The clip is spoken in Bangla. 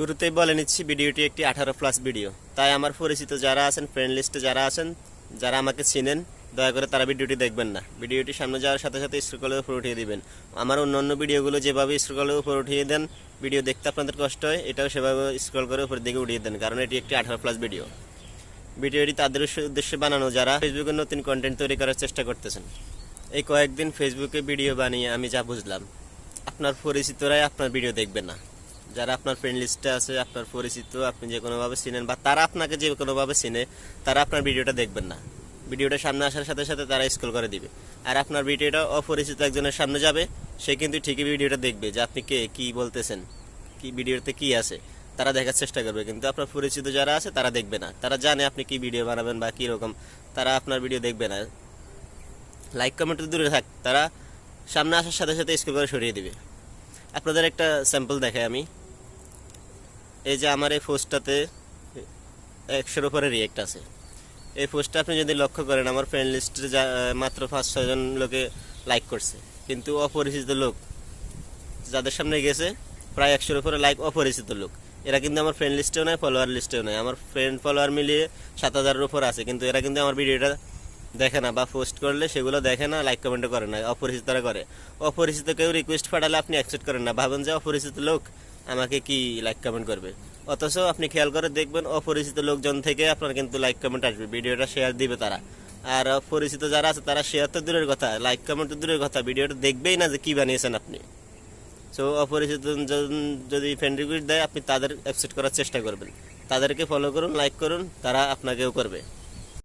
শুরুতেই বলে নিচ্ছি, ভিডিওটি একটি আঠারো প্লাস ভিডিও তাই আমার পরিচিত যারা আছেন ফ্রেন্ড লিস্টে যারা আছেন, যারা আমাকে চিনেন, দয়া করে তারা ভিডিওটি দেখবেন না। ভিডিওটি সামনে যাওয়ার সাথে সাথে স্ক্রলের উপর উঠিয়ে দিবেন। আমার অন্য অন্য ভিডিওগুলো যেভাবে স্ক্রলের উপর উঠিয়ে দেন ভিডিও দেখতে আপনাদের কষ্ট হয়, এটাও সেভাবে স্ক্রল করে উপরের দিকে উঠিয়ে দেন, কারণ এটি একটি আঠারো প্লাস ভিডিও ভিডিওটি তাদের উদ্দেশ্যে বানানো, যারা ফেসবুকে নতুন কন্টেন্ট তৈরি করার চেষ্টা করতেছেন। এই কয়েকদিন ফেসবুকে ভিডিও বানিয়ে আমি যা বুঝলাম, আপনার পরিচিতরাই আপনার ভিডিও দেখবে না। যারা আপনার ফ্রেন্ড লিস্টে আছে, আপনার পরিচিত, আপনি যে কোনোভাবে চিনেন বা তারা আপনাকে যে কোনোভাবে চিনে, তারা আপনার ভিডিওটা দেখবেন না। ভিডিওটা সামনে আসার সাথে সাথে তারা স্ক্রল করে দিবে। আর আপনার ভিডিওটা অপরিচিত একজনের সামনে যাবে, সে কিন্তু ঠিকই ভিডিওটা দেখবে যে আপনি কে, কি বলতেছেন, কি ভিডিওতে কি আছে। তারা দেখার চেষ্টা করবে, কিন্তু আপনার পরিচিত যারা আছে, তারা দেখবে না। তারা জানে আপনি কি ভিডিও বানাবেন বা কীরকম তারা আপনার ভিডিও দেখবে না। লাইক কমেন্ট দূরে থাক, তারা সামনে আসার সাথে সাথে স্ক্রল করে সরিয়ে দিবে। আপনাদের একটা স্যাম্পল দেখাই আমি। এই যে আমার এই পোস্টটাতে একশোর উপরে রিয়েক্ট আছে। এই পোস্টটা আপনি যদি লক্ষ্য করেন, আমার ফ্রেন্ড লিস্টে যা মাত্র পাঁচ ছয়জন লোকে লাইক করছে। কিন্তু অপরিচিত লোক যাদের সামনে গেছে, প্রায় একশোর উপরে লাইক অপরিচিত লোক। এরা কিন্তু আমার ফ্রেন্ড লিস্টেও নয় ফলোয়ার লিস্টেও নয়। আমার ফ্রেন্ড ফলোয়ার মিলিয়ে সাত হাজারের উপর আছে। কিন্তু এরা কিন্তু আমার ভিডিওটা দেখে না বা পোস্ট করলে সেগুলো দেখে না লাইক কমেন্টও করে না, অপরিচিতরা করে। অপরিচিত কেউ রিকোয়েস্ট পাঠালে আপনি অ্যাকসেপ্ট করেন না। ভাবেন যে অপরিচিত লোক আমাকে কি লাইক কমেন্ট করবে? অথচ আপনি খেয়াল করে দেখবেন অপরিচিত লোকজন থেকে আপনার কিন্তু লাইক কমেন্ট আসবে। ভিডিওটা শেয়ার দিবে তারা। আর পরিচিত যারা আছে, তারা শেয়ার তো দূরের কথা লাইক কমেন্ট তো দূরের কথা। ভিডিওটা দেখবেই না যে কী বানিয়েছেন আপনি। সো অপরিচিত যদি ফ্রেন্ড রিকোয়েস্ট দেয়, আপনি তাদের অ্যাকসেপ্ট করার চেষ্টা করবেন। তাদেরকে ফলো করুন লাইক করুন, তারা আপনাকেও করবে।